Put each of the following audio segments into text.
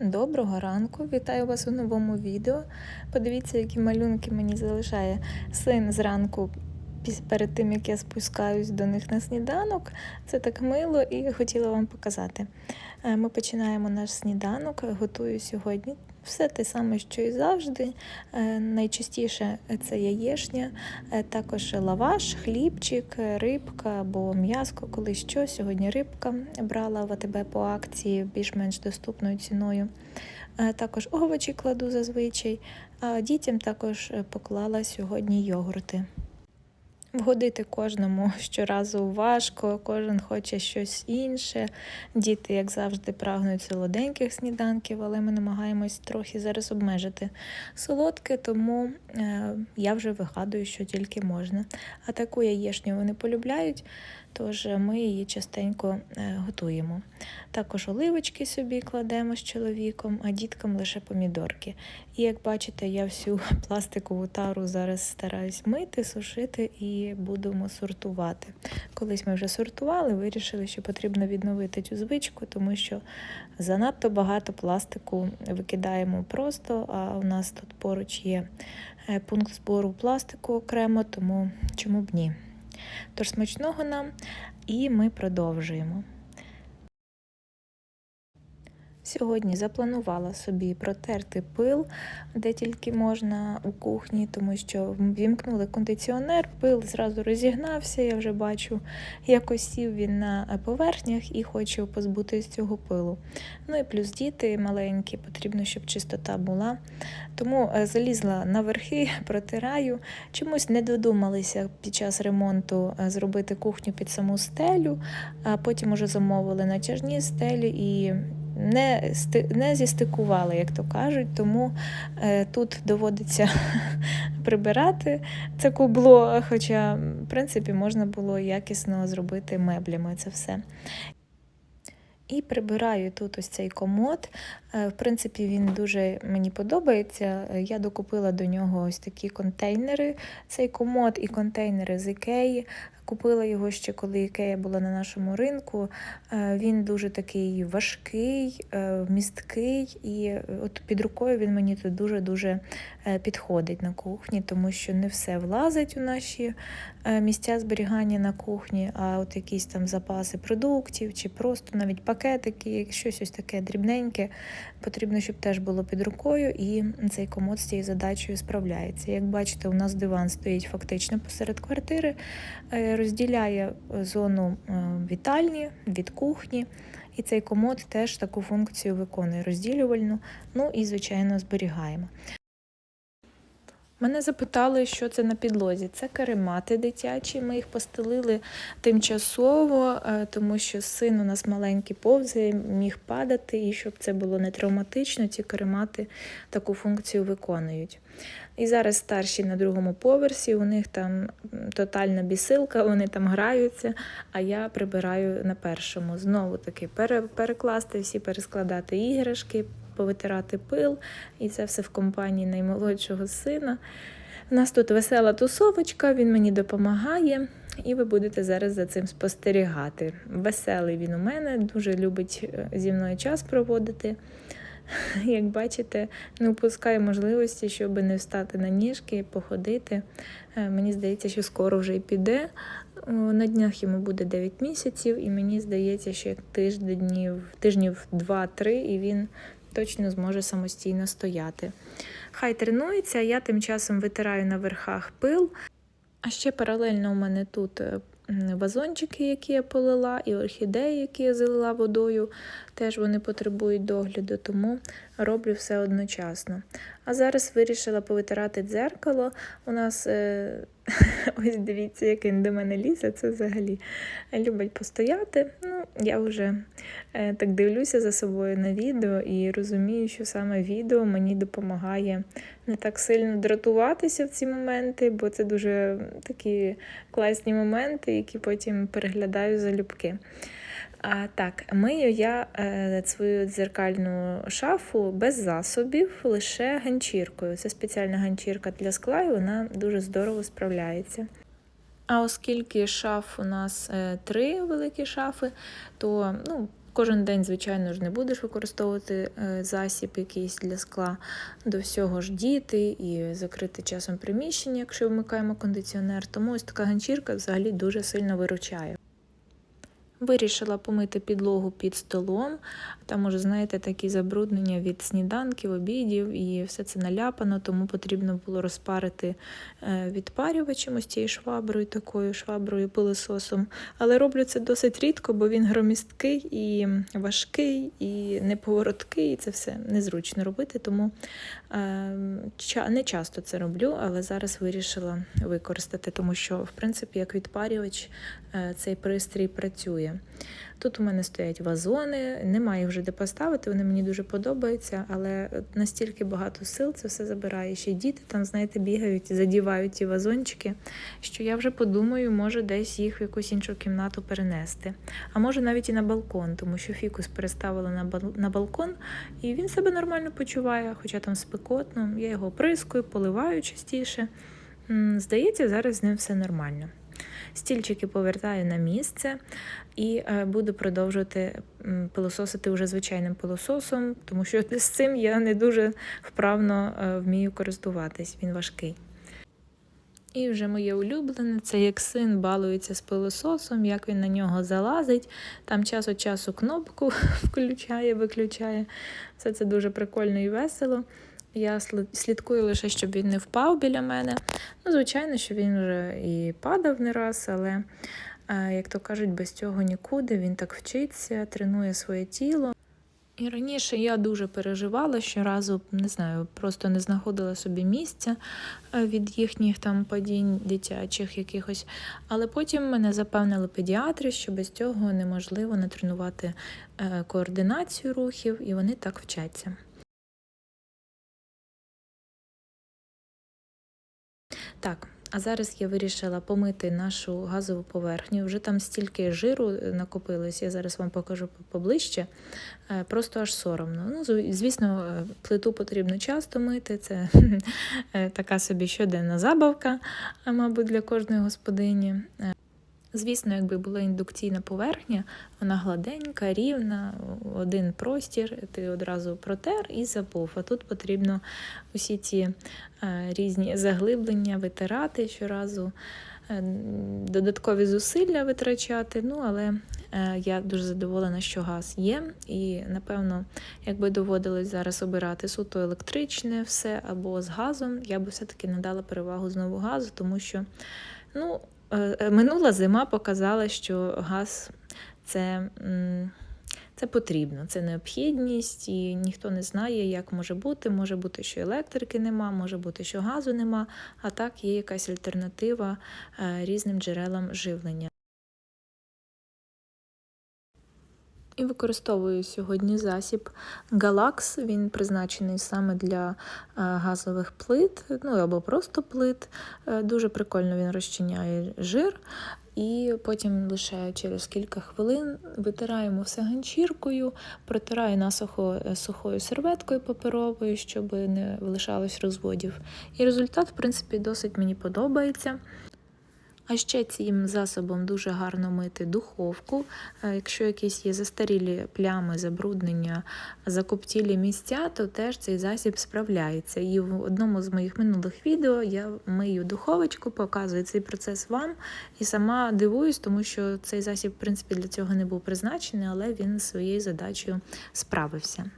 Доброго ранку, вітаю вас у новому відео. Подивіться, які малюнки мені залишає син зранку перед тим, як я спускаюсь до них на сніданок. Це так мило і хотіла вам показати. Е, Ми починаємо наш сніданок. Готую сьогодні все те саме, що і завжди. Е, Найчастіше це яєшня, е, також лаваш, хлібчик, е, рибка або м'яско, коли що. Сьогодні рибка брала в АТБ по акції більш-менш доступною ціною. Також овочі кладу зазвичай, а дітям також поклала сьогодні йогурти. Вгодити кожному щоразу важко, кожен хоче щось інше. Діти, як завжди, прагнуть солоденьких сніданків, але ми намагаємось трохи зараз обмежити солодке, тому е, я вже вигадую, що тільки можна. А таку яєшню вони полюбляють, тож ми її частенько е, готуємо. Також оливочки собі кладемо з чоловіком, а діткам лише помідорки. І як бачите, я всю пластикову тару зараз стараюсь мити, сушити і будемо сортувати. Колись ми вже сортували, вирішили, що потрібно відновити цю звичку, тому що занадто багато пластику викидаємо просто, а у нас тут поруч є е, пункт збору пластику окремо, тому чому б ні. Тож смачного нам, і ми продовжуємо. Сьогодні запланувала собі протерти пил, де тільки можна у кухні, тому що вімкнули кондиціонер, пил зразу розігнався, я вже бачу, як осів він на поверхнях і хочу позбутися цього пилу. Ну і плюс діти маленькі, потрібно, щоб чистота була. Тому е, залізла на верхи, протираю. Чомусь не додумалися під час ремонту е, зробити кухню під саму стелю, а потім уже замовили натяжні стелі і не, не зістикували, як то кажуть, тому е, тут доводиться прибирати це кубло, хоча, в принципі, можна було якісно зробити меблями це все. І прибираю тут ось цей комод. Е, В принципі, він дуже мені подобається. Е, Я докупила до нього ось такі контейнери, цей комод і контейнери з Ікеї. Купила його ще коли Ікея була на нашому ринку. Е, Він дуже такий важкий, е, місткий, і е, от під рукою він мені тут дуже-дуже підходить на кухні, тому що не все влазить у наші місця зберігання на кухні, а от якісь там запаси продуктів чи просто навіть пакетики, щось ось таке дрібненьке. Потрібно, щоб теж було під рукою, і цей комод з цією задачею справляється. Як бачите, у нас диван стоїть фактично посеред квартири, розділяє е, зону е, вітальні від кухні. І цей комод теж таку функцію виконує розділювальну, ну і, звичайно, зберігаємо. Мене запитали, що це на підлозі. Це каремати дитячі. Ми їх постелили тимчасово, е, тому що син у нас маленький повзає, міг падати, і щоб це було не травматично, ці каремати таку функцію виконують. І зараз старші на другому поверсі, у них там тотальна бісилка, вони там граються, а я прибираю на першому. Знову таки пере- перекласти всі, перескладати іграшки, повитирати пил, і це все в компанії наймолодшого сина. У нас тут весела тусовочка, він мені допомагає, і ви будете зараз за цим спостерігати. Веселий він у мене, дуже любить е, зі мною час проводити. Як бачите, не упускає можливості, щоб не встати на ніжки, походити. Е, Мені здається, що скоро вже й піде. На днях йому буде 9 місяців, і мені здається, що як тижнів 2-3, і він точно зможе самостійно стояти. Хай тренується, я тим часом витираю на верхах пил. А ще паралельно у мене тут вазончики, які я полила, і орхідеї, які я залила водою. Теж вони потребують догляду, тому роблю все одночасно. А зараз вирішила повитирати дзеркало. У нас е, ось дивіться, як він до мене лізе. Це взагалі любить постояти. Ну, я вже е, так дивлюся за собою на відео і розумію, що саме відео мені допомагає не так сильно дратуватися в ці моменти, бо це дуже такі класні моменти, які потім переглядаю залюбки. А, так, мию я е, свою дзеркальну шафу без засобів, лише ганчіркою. Це спеціальна ганчірка для скла, і вона дуже здорово справляється. А оскільки шаф у нас е, три великі шафи, то ну, Кожен день, звичайно ж, не будеш використовувати е, засіб якийсь для скла. До всього ж діти і закрити часом приміщення, якщо вмикаємо кондиціонер. Тому ось така ганчірка взагалі дуже сильно виручає. Вирішила помити підлогу під столом. Там, уже, знаєте, такі забруднення від сніданків, обідів, і все це наляпано, тому потрібно було розпарити е, відпарювачем ось цією шваброю, такою шваброю, пилососом. Але роблю це досить рідко, бо він громісткий і важкий, і неповороткий, і це все незручно робити, тому е, не часто це роблю, але зараз вирішила використати, тому що, в принципі, як відпарювач е, цей пристрій працює. Тут у мене стоять вазони, немає вже де поставити, вони мені дуже подобаються, але настільки багато сил це все забирає. Ще й діти там, знаєте, бігають, задівають ті вазончики, що я вже подумаю, може десь їх в якусь іншу кімнату перенести. А може навіть і на балкон, тому що фікус переставила на, балкон, і він себе нормально почуває, хоча там спекотно. Я його прискую, поливаю частіше. Здається, зараз з ним все нормально. Стільчики повертаю на місце і е, буду продовжувати пилососити вже звичайним пилососом, тому що з цим я не дуже вправно е, вмію користуватись, він важкий. І вже моє улюблене, це як син балується з пилососом, як він на нього залазить. Там час від часу кнопку включає, виключає. Все це дуже прикольно і весело. Я слідкую лише, щоб він не впав біля мене. Ну, звичайно, що він вже і падав не раз, але, е, як то кажуть, без цього нікуди. Він так вчиться, тренує своє тіло. І раніше я дуже переживала щоразу, не знаю, просто не знаходила собі місця е, від їхніх там падінь дитячих якихось. Але потім мене запевнили педіатри, що без цього неможливо натренувати е, координацію рухів, і вони так вчаться. Так, а зараз я вирішила помити нашу газову поверхню. Вже там стільки жиру е, накопилось, я зараз вам покажу поближче. Е, Просто аж соромно. Ну, звісно, е, плиту потрібно часто мити. Це така собі щоденна забавка, мабуть, для кожної господині. Звісно, якби була індукційна поверхня, вона гладенька, рівна, один простір, ти одразу протер і забув. А тут потрібно усі ці е, різні заглиблення витирати щоразу, е, додаткові зусилля витрачати. Ну, але е, я дуже задоволена, що газ є. І, напевно, якби доводилось зараз обирати суто електричне все або з газом, я би все-таки надала перевагу знову газу, тому що, ну, минула зима показала, що газ це. це потрібно, це необхідність, і ніхто не знає, як може бути. Може бути, що електрики нема, може бути, що газу нема, а так є якась альтернатива е, різним джерелам живлення. І використовую сьогодні засіб Галакс. Він призначений саме для е, газових плит, ну або просто плит. Е, Дуже прикольно він розчиняє жир. І потім лише через кілька хвилин витираємо все ганчіркою, протираю насухо е, сухою серветкою паперовою, щоб не лишалось розводів. І результат, в принципі, досить мені подобається. А ще цим засобом дуже гарно мити духовку. Е, Якщо якісь є застарілі плями, забруднення, закоптілі місця, то теж цей засіб справляється. І в одному з моїх минулих відео я мию духовочку, показую цей процес вам і сама дивуюсь, тому що цей засіб, в принципі, для цього не був призначений, але він своєю задачею справився.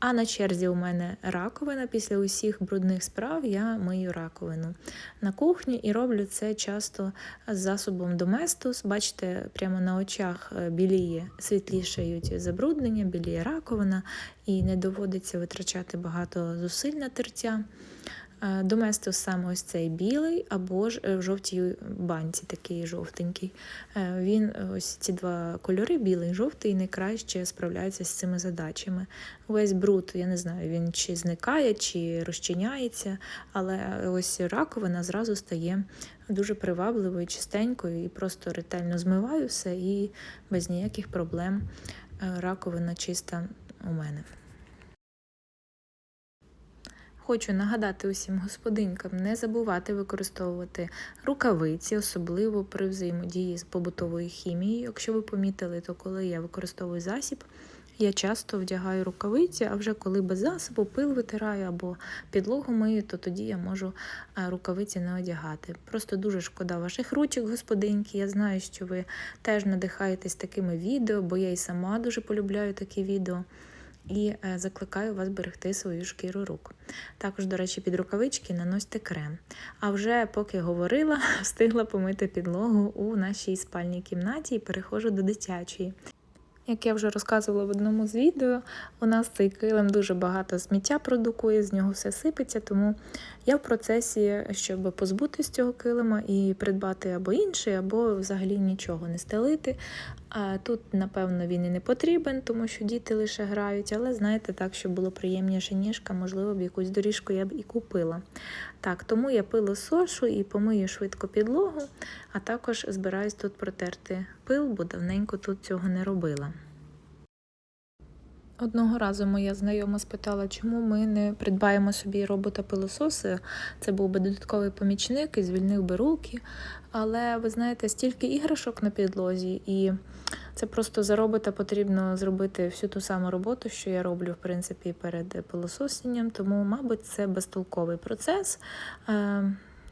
А на черзі у мене раковина. Після усіх брудних справ я мию раковину на кухні і роблю це часто з засобом Доместос. Бачите, прямо на очах е, біліє, світлішають забруднення, біліє раковина, і не доводиться витрачати багато зусиль на тертя. Е, Доместос саме ось цей білий, або ж е, в жовтій банці, такий жовтенький. Е, Він ось ці два кольори, білий жовтий, найкраще справляється з цими задачами. Весь бруд, я не знаю, він чи зникає, чи розчиняється, але ось раковина зразу стає дуже привабливою, чистенькою і просто ретельно змиваю все, і без ніяких проблем раковина чиста у мене. Хочу нагадати усім господинькам не забувати використовувати рукавиці, особливо при взаємодії з побутовою хімією. Якщо ви помітили, то коли я використовую засіб, я часто вдягаю рукавиці, а вже коли без засобу пил витираю або підлогу мию, то тоді я можу рукавиці не одягати. Просто дуже шкода ваших ручок, господинки. Я знаю, що ви теж надихаєтесь такими відео, бо я і сама дуже полюбляю такі відео. І е, закликаю вас берегти свою шкіру рук. Також, до речі, під рукавички наносьте крем. А вже поки говорила, встигла помити підлогу у нашій спальній кімнаті і перехожу до дитячої. Як я вже розказувала в одному з відео, у нас цей килим дуже багато сміття продукує, з нього все сипеться, тому я в процесі, щоб позбутися цього килима і придбати або інший, або взагалі нічого не стелити. А тут, напевно, він і не потрібен, тому що діти лише грають, але знаєте, так, щоб було приємніше ніжка, можливо, б якусь доріжку я б і купила. Так, тому я пилу сошу і помию швидко підлогу, а також збираюсь тут протерти пил, бо давненько тут цього не робила. Одного разу моя знайома спитала, чому ми не придбаємо собі робота-пилососи. Це був би додатковий помічник і звільнив би руки. Але ви знаєте, стільки іграшок на підлозі, і це просто за робота потрібно зробити всю ту саму роботу, що я роблю, в принципі, перед пилососінням. Тому, мабуть, це безтолковий процес.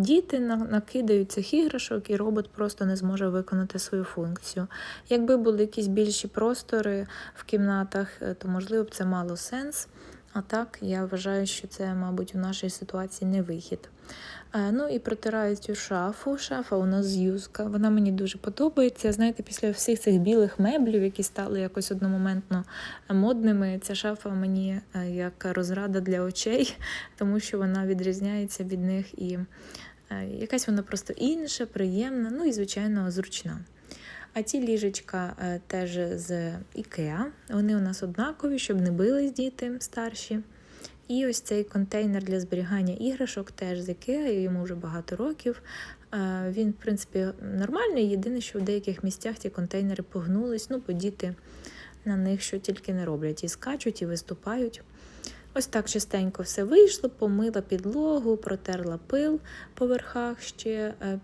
Діти накидають цих іграшок, і робот просто не зможе виконати свою функцію. Якби були якісь більші простори в кімнатах, е, то можливо б це мало сенс. А так, я вважаю, що це, мабуть, у нашій ситуації не вихід. Е, Ну і протираю цю шафу. Шафа у нас з'юзка. Вона мені дуже подобається. Знаєте, після всіх цих білих меблів, які стали якось одномоментно модними, ця шафа мені е, як розрада для очей, тому що вона відрізняється від них і якась вона просто інша, приємна, ну і, звичайно, зручна. А ці ліжечка е, теж з Ікеа. Вони у нас однакові, щоб не бились діти старші. І ось цей контейнер для зберігання іграшок теж з Ікеа, йому вже багато років. Е, Він, в принципі, нормальний. Єдине, що в деяких місцях ті контейнери погнулись, ну, бо діти на них що тільки не роблять. І скачуть, і виступають. Ось так частенько все вийшло, помила підлогу, протерла пил по верхах ще е,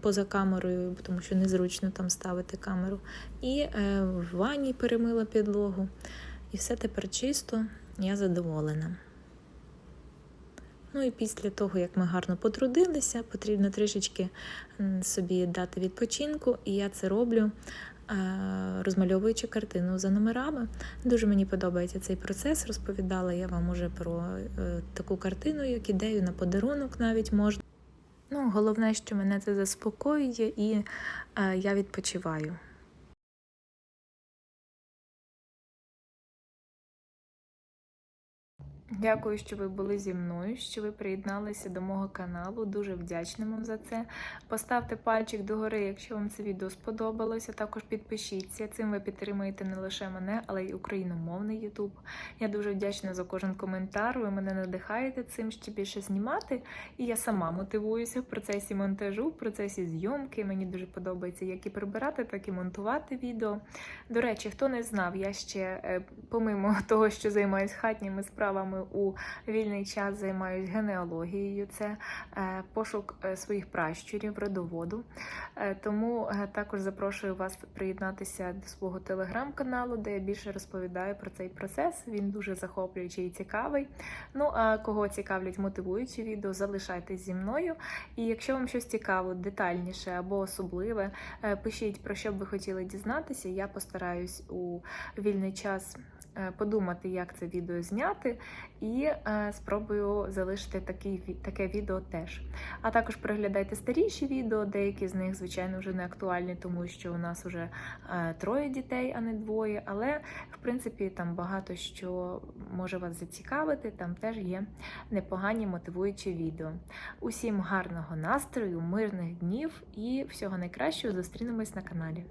поза камерою, тому що незручно там ставити камеру. І е, в ванні перемила підлогу. І все тепер чисто, я задоволена. Ну і після того, як ми гарно потрудилися, потрібно трішечки собі дати відпочинку, і я це роблю, розмальовуючи картину за номерами. Дуже мені подобається цей процес. Розповідала я вам уже про е, таку картину, як ідею на подарунок навіть можна. Ну, головне, що мене це заспокоює, і е, я відпочиваю. Дякую, що ви були зі мною, що ви приєдналися до мого каналу. Дуже вдячна вам за це. Поставте пальчик догори, якщо вам це відео сподобалося. Також підпишіться. Цим ви підтримуєте не лише мене, але й україномовний YouTube. Я дуже вдячна за кожен коментар. Ви мене надихаєте цим ще більше знімати. І я сама мотивуюся в процесі монтажу, в процесі зйомки. Мені дуже подобається як і прибирати, так і монтувати відео. До речі, хто не знав, я ще е, помимо того, що займаюся хатніми справами у вільний час займаюсь генеалогією, це е, пошук е, своїх пращурів, родоводу. Е, тому також запрошую вас приєднатися до свого телеграм-каналу, де я більше розповідаю про цей процес. Він дуже захоплюючий і цікавий. Ну а кого цікавлять мотивуючі відео, залишайтесь зі мною. І якщо вам щось цікаво, детальніше або особливе, пишіть про що б ви хотіли дізнатися. Я постараюсь у вільний час. Подумати, як це відео зняти, і е, спробую залишити таке відео теж. А також переглядайте старіші відео, деякі з них, звичайно, вже не актуальні, тому що у нас вже е, троє дітей, а не двоє. Але, в принципі, там багато що може вас зацікавити, там теж є непогані мотивуючі відео. Усім гарного настрою, мирних днів і всього найкращого зустрінемось на каналі.